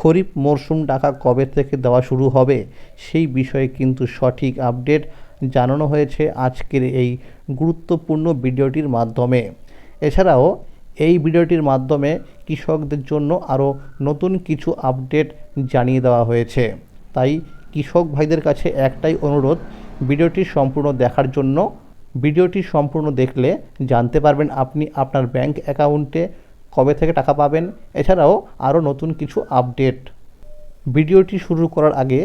খরিফ মরশুম টাকা কবে থেকে দেওয়া শুরু হবে সেই বিষয়ে কিন্তু সঠিক আপডেট জানানো হয়েছে আজকের এই গুরুত্বপূর্ণ ভিডিওটির মাধ্যমে। এছাড়াও এই ভিডিওটির মাধ্যমে কৃষকদের জন্য আরও নতুন কিছু আপডেট জানিয়ে দেওয়া হয়েছে। তাই কৃষক ভাইদের কাছে একটাই অনুরোধ, ভিডিওটি সম্পূর্ণ দেখার জন্য। ভিডিওটি সম্পূর্ণ দেখলে জানতে পারবেন আপনি আপনার ব্যাংক অ্যাকাউন্টে কবে থেকে টাকা পাবেন? এছাড়াও আরও নতুন কিছু আপডেট। ভিডিওটি শুরু করার আগে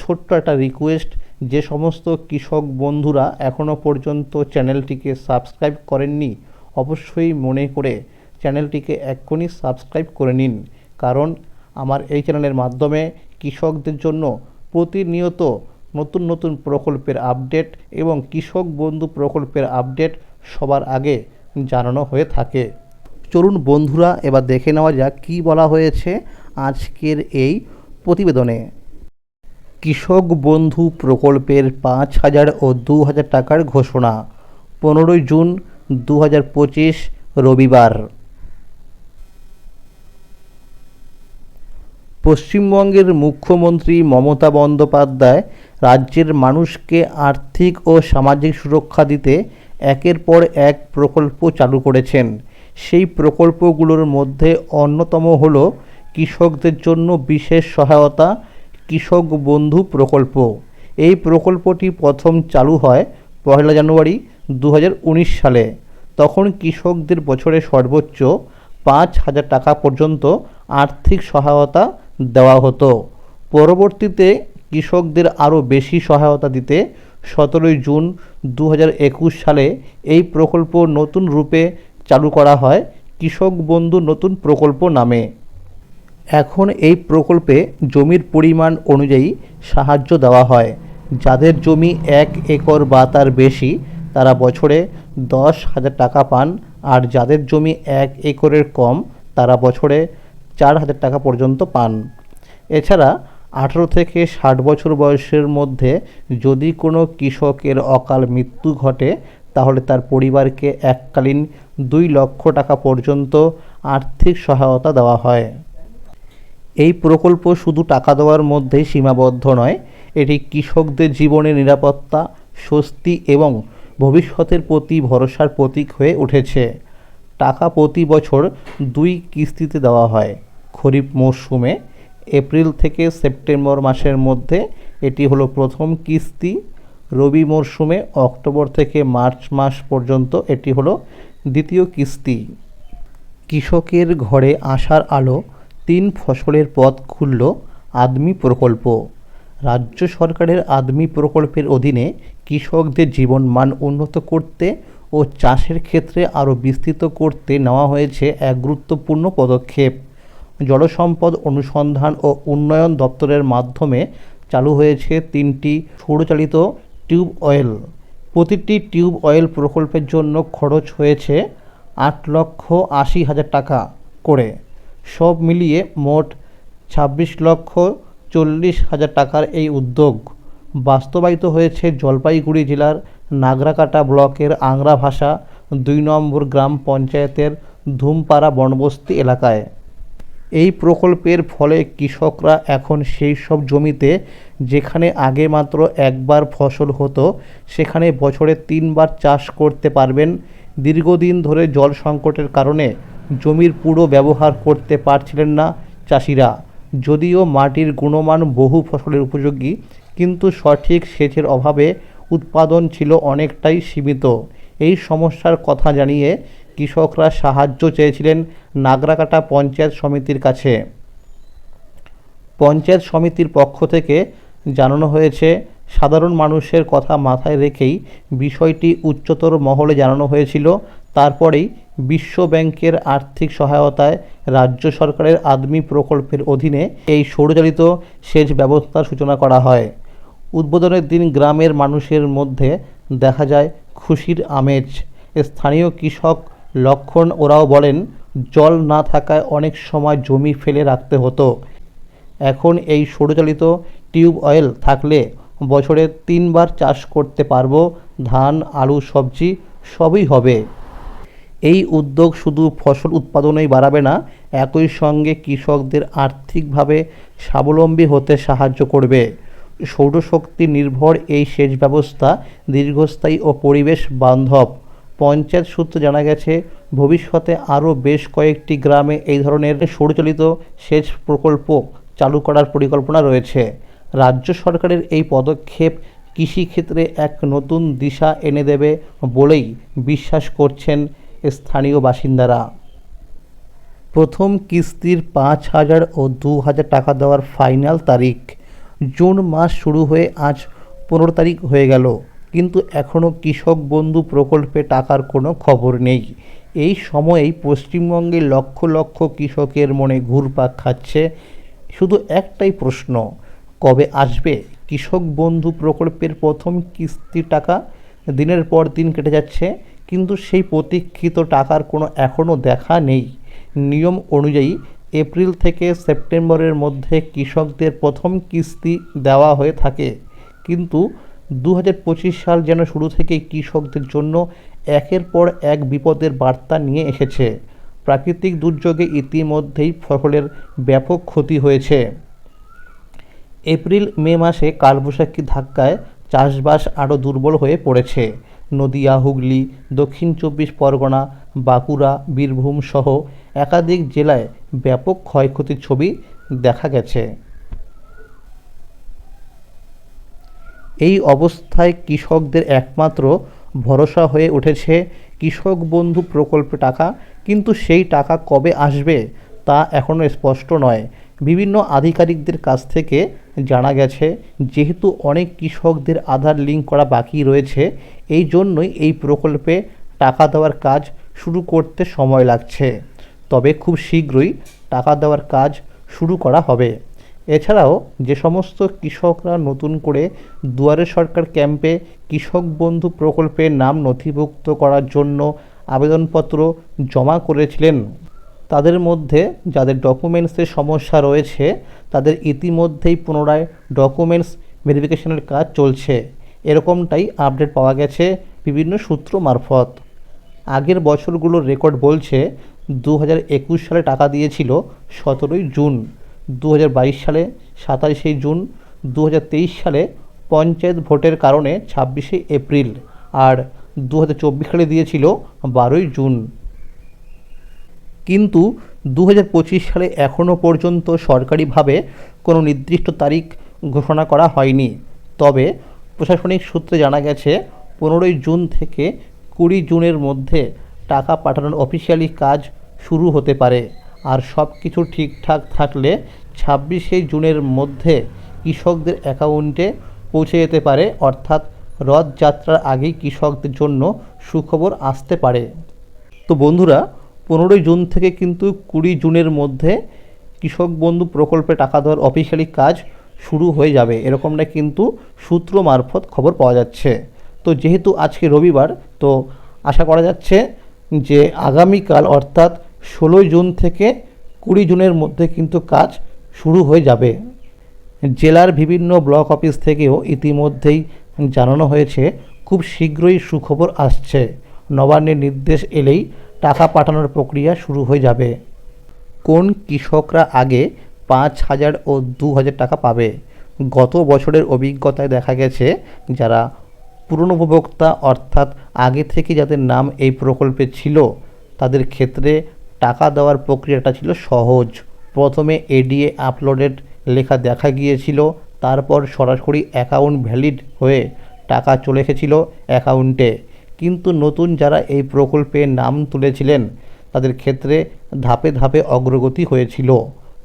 ছোট্ট একটা রিকোয়েস্ট যে সমস্ত কৃষক বন্ধুরা এখনও পর্যন্ত চ্যানেলটিকে সাবস্ক্রাইব করেননি, অবশ্যই মনে করে চ্যানেলটিকে এক্ষুনি সাবস্ক্রাইব করে নিন। কারণ আমার এই চ্যানেলের মাধ্যমে কৃষকদের জন্য প্রতিনিয়ত নতুন নতুন প্রকল্পের আপডেট এবং কৃষক বন্ধু প্রকল্পের আপডেট সবার আগে জানানো হয়ে থাকে। চলুন বন্ধুরা এবার দেখে নেওয়া যাক কী বলা হয়েছে আজকের এই প্রতিবেদনে। কৃষক বন্ধু প্রকল্পের পাঁচ হাজার ও দু হাজার টাকার ঘোষণা, পনেরোই জুন দু হাজার পঁচিশ রবিবার। পশ্চিমবঙ্গের মুখ্যমন্ত্রী মমতা বন্দ্যোপাধ্যায় রাজ্যের মানুষকে আর্থিক ও সামাজিক সুরক্ষা দিতে একের পর এক প্রকল্প চালু করেছেন। সেই প্রকল্পগুলোর মধ্যে অন্যতম হল কৃষকদের জন্য বিশেষ সহায়তা কৃষক বন্ধু প্রকল্প। এই প্রকল্পটি প্রথম চালু হয় পয়লা জানুয়ারি দু হাজার উনিশ সালে। তখন কৃষকদের বছরে সর্বোচ্চ পাঁচ হাজার টাকা পর্যন্ত আর্থিক সহায়তা দেওয়া হতো। পরবর্তীতে কৃষকদের আরও বেশি সহায়তা দিতে সতেরোই জুন দু হাজার একুশ সালে এই প্রকল্প নতুন রূপে চালু করা হয় কৃষক বন্ধু নতুন প্রকল্প নামে। এখন এই প্রকল্পে জমির পরিমাণ অনুযায়ী সাহায্য দেওয়া হয়। যাদের জমি এক একর বা তার বেশি, তারা বছরে দশ হাজার টাকা পান। আর যাদের জমি এক একরের কম, তারা বছরে চার হাজার টাকা পর্যন্ত পান। এছাড়া আঠেরো থেকে ষাট বছর বয়সের মধ্যে যদি কোনো কৃষকের অকাল মৃত্যু ঘটে তাহলে তার পরিবারকে এককালীন দুই লক্ষ টাকা পর্যন্ত আর্থিক সহায়তা দেওয়া হয়। এই প্রকল্প শুধু টাকা দেওয়ার মধ্যেই সীমাবদ্ধ নয়, এটি কৃষকদের জীবনের নিরাপত্তা, স্বস্তি এবং ভবিষ্যতের প্রতি ভরসার প্রতীক হয়ে উঠেছে। টাকা প্রতি বছর দুই কিস্তিতে দেওয়া হয়। খরিফ মরশুমে এপ্রিল থেকে সেপ্টেম্বর মাসের মধ্যে এটি হলো প্রথম কিস্তি। রবি মরশুমে অক্টোবর থেকে মার্চ মাস পর্যন্ত এটি হলো দ্বিতীয় কিস্তি। কৃষকের ঘরে আসার আলো, তিন ফসলের পথ খুলল আদমি প্রকল্প। রাজ্য সরকারের আদমি প্রকল্পের অধীনে কৃষকদের জীবনমান উন্নত করতে ও চাষের ক্ষেত্রে আরও বিস্তৃত করতে নেওয়া হয়েছে এক গুরুত্বপূর্ণ পদক্ষেপ। জলসম্পদ অনুসন্ধান ও উন্নয়ন দপ্তরের মাধ্যমে চালু হয়েছে তিনটি সৌরচালিত টিউব অয়েল। প্রতিটি টিউব অয়েল প্রকল্পের জন্য খরচ হয়েছে আট লক্ষ আশি হাজার টাকা করে। সব মিলিয়ে মোট ছাব্বিশ লক্ষ চল্লিশ হাজার টাকার এই উদ্যোগ বাস্তবায়িত হয়েছে জলপাইগুড়ি জেলার নাগরাকাটা ব্লকের আংরা ভাষা দুই নম্বর গ্রাম পঞ্চায়েতের ধুমপাড়া বনবস্তি এলাকায়। এই প্রকল্পের ফলে কৃষকরা এখন সেই সব জমিতে যেখানে আগে মাত্র একবার ফসল হতো, সেখানে বছরে তিনবার চাষ করতে পারবেন। দীর্ঘদিন ধরে জল সংকটের কারণে জমির পুরো ব্যবহার করতে পারছিলেন না চাষিরা। যদিও মাটির গুণমান বহু ফসলের উপযোগী, কিন্তু সঠিক সেচের অভাবে উৎপাদন ছিল অনেকটাই সীমিত। এই সমস্যার কথা জানিয়ে কৃষকরা সাহায্য চেয়েছিলেন নাগরাকাটা পঞ্চায়েত সমিতির কাছে। পঞ্চায়েত সমিতির পক্ষ থেকে জানানো হয়েছে, সাধারণ মানুষের কথা মাথায় রেখেই বিষয়টি উচ্চতর মহলে জানানো হয়েছিল। তারপরেই বিশ্ব ব্যাংকের আর্থিক সহায়তায় রাজ্য সরকারের আদমি প্রকল্পের অধীনে এই সৌরচালিত সেচ ব্যবস্থার সূচনা করা হয়। উদ্বোধনের দিন গ্রামের মানুষের মধ্যে দেখা যায় খুশির আমেজ। স্থানীয় কৃষক লক্ষণ ওরাও বলেন, জল না থাকায় অনেক সময় জমি ফেলে রাখতে হতো। এখন এই সৌরচালিত টিউবওয়েল থাকলে বছরে তিনবার চাষ করতে পারব, ধান, আলু, সবজি, সবই হবে। এই উদ্যোগ শুধু ফসল উৎপাদনেই বাড়াবে না, একই সঙ্গে কৃষকদের আর্থিকভাবে স্বাবলম্বী হতে সাহায্য করবে। সৌরশক্তি নির্ভর এই সেচ ব্যবস্থা দীর্ঘস্থায়ী ও পরিবেশ বান্ধব। পঞ্চায়েত সূত্রে জানা গেছে, ভবিষ্যতে আরও বেশ কয়েকটি গ্রামে এই ধরনের সৌরচালিত সেচ প্রকল্প চালু করার পরিকল্পনা রয়েছে। রাজ্য সরকারের এই পদক্ষেপ কৃষিক্ষেত্রে এক নতুন দিশা এনে দেবে বলেই বিশ্বাস করছেন স্থানীয় বাসিন্দারা। প্রথম কিস্তির পাঁচ হাজার ও দু হাজার টাকা দেওয়ার ফাইনাল তারিখ। জুন মাস শুরু হয়ে আজ পনেরো তারিখ হয়ে গেল। কিন্তু এখনও কৃষক বন্ধু প্রকল্পে টাকার কোনো খবর নেই। এই সময়েই পশ্চিমবঙ্গে লক্ষ লক্ষ কৃষকের মনে ঘুরপাক খাচ্ছে। শুধু একটাই প্রশ্ন, কবে আসবে? কৃষক বন্ধু প্রকল্পের প্রথম কিস্তি টাকা দিনের পর দিন কেটে যাচ্ছে, কিন্তু সেই প্রতীক্ষিত টাকার কোনো এখনও দেখা নেই। নিয়ম অনুযায়ী এপ্রিল থেকে সেপ্টেম্বরের মধ্যে কৃষকদের প্রথম কিস্তি দেওয়া হয়ে থাকে। কিন্তু দু হাজার পঁচিশ সাল যেন শুরু থেকেই কৃষকদের জন্য একের পর এক বিপদের বার্তা নিয়ে এসেছে। প্রাকৃতিক দুর্যোগে ইতিমধ্যেই ফসলের ব্যাপক ক্ষতি হয়েছে। এপ্রিল, মে মাসে কালবৈশাখী ধাক্কায় চাষবাস আরও দুর্বল হয়ে পড়েছে। নদিয়া, হুগলি, দক্ষিণ চব্বিশ পরগনা, বাঁকুড়া, বীরভূম সহ একাধিক জেলায় ব্যাপক ক্ষয়ক্ষতির ছবি দেখা গেছে। এই অবস্থায় কৃষকদের একমাত্র ভরসা হয়ে উঠেছে কৃষক বন্ধু প্রকল্পে টাকা। কিন্তু সেই টাকা কবে আসবে তা এখনও স্পষ্ট নয়। বিভিন্ন আধিকারিকদের কাছ থেকে জানা গেছে, যেহেতু অনেক কৃষকদের আধার লিঙ্ক করা বাকি রয়েছে, এই জন্যই এই প্রকল্পে টাকা দেওয়ার কাজ শুরু করতে সময় লাগছে। তবে খুব শীঘ্রই টাকা দেওয়ার কাজ শুরু করা হবে। এছাড়াও যে সমস্ত কৃষকরা নতুন করে দুয়ারে সরকার ক্যাম্পে কৃষক বন্ধু প্রকল্পে নাম নথিভুক্ত করার জন্য আবেদনপত্র জমা করেছিলেন। তাদের মধ্যে যাদের ডকুমেন্টসের সমস্যা রয়েছে, তাদের ইতিমধ্যেই পুনরায় ডকুমেন্টস ভেরিফিকেশনের কাজ চলছে। এরকমটাই আপডেট পাওয়া গেছে বিভিন্ন সূত্র মারফত। আগের বছরগুলোর রেকর্ড বলছে দু হাজার একুশ সালে টাকা দিয়েছিল সতেরোই জুন। দু হাজার বাইশ সালে সাতাশে জুন দু হাজার তেইশ সালে পঞ্চায়েত ভোটের কারণে ছাব্বিশে এপ্রিল আর দু হাজার চব্বিশ সালে দিয়েছিল বারোই জুন। কিন্তু দু হাজার পঁচিশ সালে এখনও পর্যন্ত সরকারিভাবে কোনো নির্দিষ্ট তারিখ ঘোষণা করা হয়নি। তবে প্রশাসনিক সূত্রে জানা গেছে, পনেরোই জুন থেকে কুড়ি জুনের মধ্যে টাকা পাঠানোর অফিসিয়ালি কাজ শুরু হতে পারে। আর সব কিছু ঠিকঠাক থাকলে ছাব্বিশে জুনের মধ্যে কৃষকদের অ্যাকাউন্টে পৌঁছে যেতে পারে, অর্থাৎ রথযাত্রার আগেই কৃষকদের জন্য সুখবর আসতে পারে। তো বন্ধুরা, পনেরোই জুন থেকে কিন্তু কুড়ি জুনের মধ্যে কৃষক বন্ধু প্রকল্পে টাকা দেওয়ার অফিসিয়ালি কাজ শুরু হয়ে যাবে। এরকমটা কিন্তু সূত্র মারফত খবর পাওয়া যাচ্ছে। তো যেহেতু আজকে রবিবার, তো আশা করা যাচ্ছে যে আগামীকাল, অর্থাৎ ষোলোই জুন থেকে কুড়ি জুনের মধ্যে কিন্তু কাজ শুরু হয়ে যাবে। জেলার বিভিন্ন ব্লক অফিস থেকেও ইতিমধ্যেই জানানো হয়েছে, খুব শীঘ্রই সুখবর আসছে। নবান্নের নির্দেশ এলেই টাকা পাঠানোর প্রক্রিয়া শুরু হয়ে যাবে। কোন কৃষকরা আগে পাঁচ হাজার ও দু হাজার টাকা পাবে? গত বছরের অভিজ্ঞতায় দেখা গেছে, যারা পুরনো উপভোক্তা অর্থাৎ আগে থেকে যাদের নাম এই প্রকল্পে ছিল, তাদের ক্ষেত্রে টাকা দেওয়ার প্রক্রিয়াটা ছিল সহজ। প্রথমে এডিএ আপলোডেড লেখা দেখা গিয়েছিল, তারপর সরাসরি অ্যাকাউন্ট ভ্যালিড হয়ে টাকা চলে এসেছিল অ্যাকাউন্টে কিন্তু নতুন যারা এই প্রকল্পে নাম তুলেছিলেন, তাদের ক্ষেত্রে ধাপে ধাপে অগ্রগতি হয়েছিল।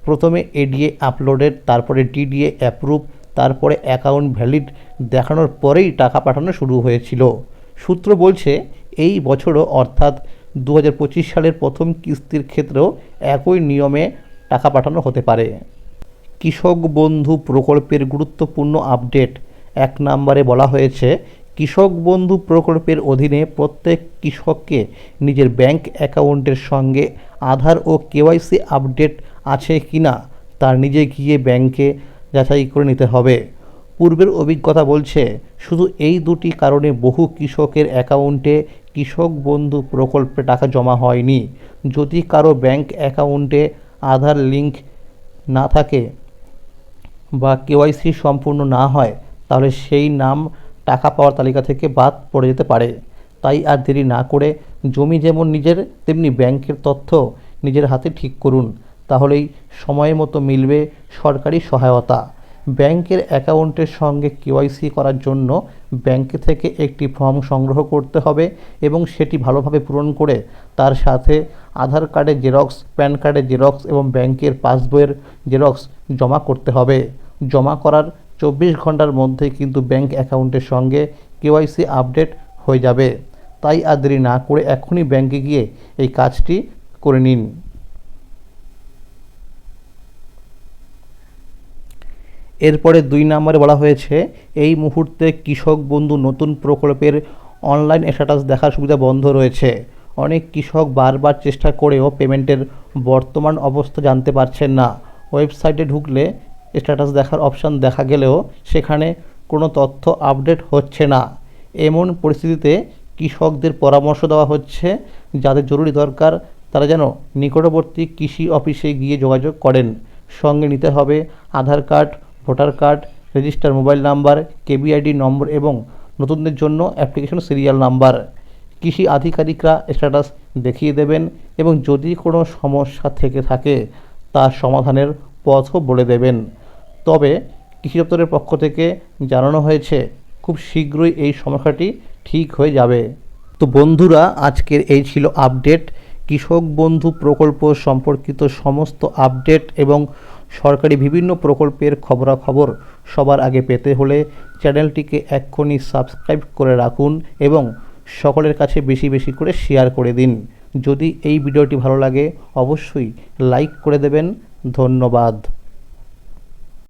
প্রথমে এডিএ আপলোডেড তারপরে ডিডিএ অ্যাপ্রুভ তারপরে অ্যাকাউন্ট ভ্যালিড দেখানোর পরেই টাকা পাঠানো শুরু হয়েছিল। সূত্র বলছে, এই বছরও অর্থাৎ দু হাজার পঁচিশ সালের প্রথম কিস্তির ক্ষেত্রেও একই নিয়মে টাকা পাঠানো হতে পারে। কৃষক বন্ধু প্রকল্পের গুরুত্বপূর্ণ আপডেট। এক নম্বরে বলা হয়েছে, কৃষক বন্ধু প্রকল্পের অধীনে প্রত্যেক কৃষককে নিজের ব্যাংক অ্যাকাউন্টের সঙ্গে আধার ও কেওয়াইসি আপডেট আছে কি না তার নিজে গিয়ে ব্যাংকে যাচাই করে নিতে হবে। পূর্বের অভিজ্ঞতা বলছে, শুধু এই দুটি কারণে বহু কৃষকের অ্যাকাউন্টে কৃষক বন্ধু প্রকল্পে টাকা জমা হয়নি। যদি কারও ব্যাংক অ্যাকাউন্টে আধার লিংক না থাকে বা কেওয়াইসি সম্পূর্ণ না হয়, তাহলে সেই নাম টাকা পাওয়ার তালিকা থেকে বাদ পড়ে যেতে পারে। তাই আর দেরি না করে জমি যেমন নিজের, তেমনি ব্যাংকের তথ্য নিজের হাতে ঠিক করুন। তাহলেই সময় মতো মিলবে সরকারি সহায়তা। ব্যাংকের অ্যাকাউন্টের সঙ্গে কেওয়াইসি করার জন্য ব্যাংক থেকে একটি ফর্ম সংগ্রহ করতে হবে এবং সেটি ভালোভাবে পূরণ করে তার সাথে আধার কার্ডের জেরক্স, প্যান কার্ডের জেরক্স এবং ব্যাংকের পাসবইয়ের জেরক্স জমা করতে হবে। জমা করার চব্বিশ ঘণ্টার মধ্যে কিন্তু ব্যাংক অ্যাকাউন্টের সঙ্গে কেওয়াইসি আপডেট হয়ে যাবে। তাই আর দেরি না করে এখনই ব্যাংকে গিয়ে এই কাজটি করে নিন। এরপরে দুই নম্বরে বলা হয়েছে, এই মুহূর্তে কৃষক বন্ধু নতুন প্রকল্পের অনলাইন স্ট্যাটাস দেখার সুবিধা বন্ধ রয়েছে। অনেক কৃষক বারবার চেষ্টা করেও পেমেন্টের বর্তমান অবস্থা জানতে পারছেন না। ওয়েবসাইটে ঢুকলে স্ট্যাটাস দেখার অপশান দেখা গেলেও সেখানে কোনো তথ্য আপডেট হচ্ছে না। এমন পরিস্থিতিতে কৃষকদের পরামর্শ দেওয়া হচ্ছে, যাদের জরুরি দরকার তারা যেন নিকটবর্তী কৃষি অফিসে গিয়ে যোগাযোগ করেন। সঙ্গে নিতে হবে Aadhaar card voter card, register mobile number, KBID নম্বর এবং নতুনদের জন্য অ্যাপ্লিকেশন সিরিয়াল নাম্বার। কৃষি আধিকারিকরা স্ট্যাটাস দেখিয়ে দেবেন এবং যদি কোনো সমস্যা থেকে থাকে তার সমাধানের পথও বলে দেবেন। তবে কৃষি দপ্তরের পক্ষ থেকে জানানো হয়েছে, খুব শীঘ্রই এই সমস্যাটি ঠিক হয়ে যাবে। তো বন্ধুরা, আজকের এই ছিল আপডেট। কৃষক বন্ধু প্রকল্প সম্পর্কিত সমস্ত আপডেট এবং সরকারি বিভিন্ন প্রকল্পের খবরাখবর সবার আগে পেতে হলে চ্যানেলটিকে এক্ষুনি সাবস্ক্রাইব করে রাখুন এবং সকলের কাছে বেশি বেশি করে শেয়ার করে দিন। যদি এই ভিডিওটি ভালো লাগে, অবশ্যই লাইক করে দেবেন। ধন্যবাদ।